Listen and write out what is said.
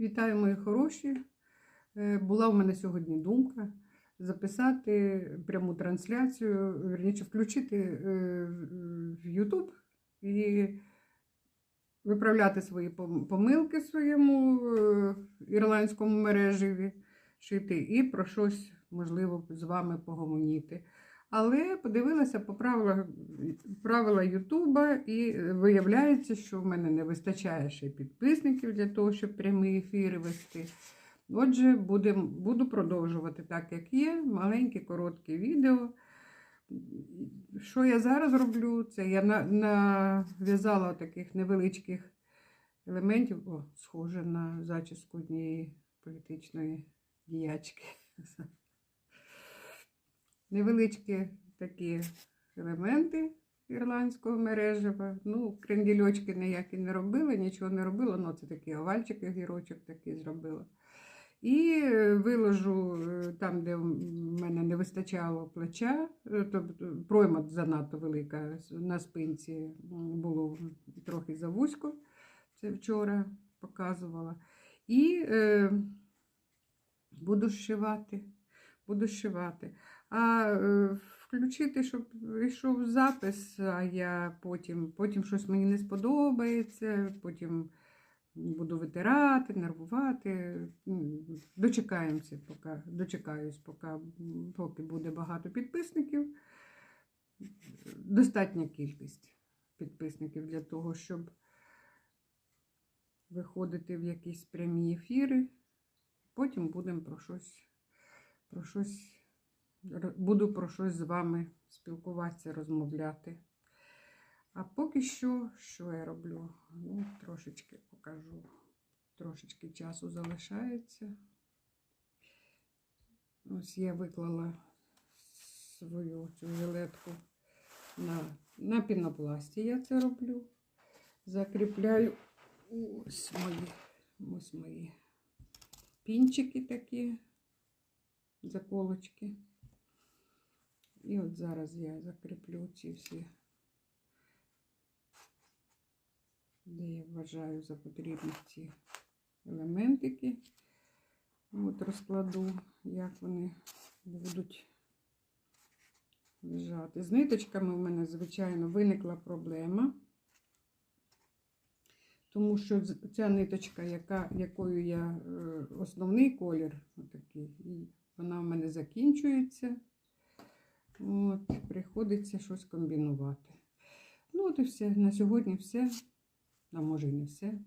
Вітаю, мої хороші. Е, Була в мене сьогодні думка записати пряму трансляцію, верніше, включити е, в YouTube і виправляти свої помилки в своєму е, ірландському мережеві, шити і про щось, можливо, з вами погомоніти. Але подивилася по правилах правила Ютуба, і е, виявляється, що в мене не вистачає ще підписників для того, щоб прямі ефіри вести. Отже, будем, буду продовжувати так, як є. Маленькі, короткі відео. Що я зараз роблю? Це я нав'язала таких невеличких елементів. О, схоже на зачіску однієї політичної діячки. Невеличкі такі елементи ірландського мережева. Ну, крендільочки ніякі не робила, нічого не робила. Ну, це такий овальчик, гірочок такий зробила. І е, виложу е, там, де в мене не вистачало плеча, тобто пройма занадто велика на спинці було трохи завузько. Це вчора показувала. І е, буду зшивати. Буду зшивати. А е, включити, щоб йшов запис, а я потім, потім щось мені не сподобається, потім буду витирати, нервувати. Дочекаємося, поки, дочекаюсь, поки, поки буде багато підписників. Достатня кількість підписників для того, щоб виходити в якісь прямі ефіри. Потім будемо про щось, про щось, буду про щось з вами спілкуватися, розмовляти. А поки що, що я роблю? Ну, трошечки покажу. Трошечки часу залишається. Ось я виклала свою цю жилетку на, на пінопласті. Я це роблю. Закріпляю ось мої, ось мої пінчики такі, заколочки. І от зараз я закріплю ці всі, де я вважаю за потрібні ці елементики. От розкладу, як вони будуть лежати. З ниточками в мене, звичайно, виникла проблема. Тому що ця ниточка, яка, якою я е, основний колір, отакий, вона в мене закінчується. От, приходиться щось комбінувати. Ну, от і все. На сьогодні все. А може і не все.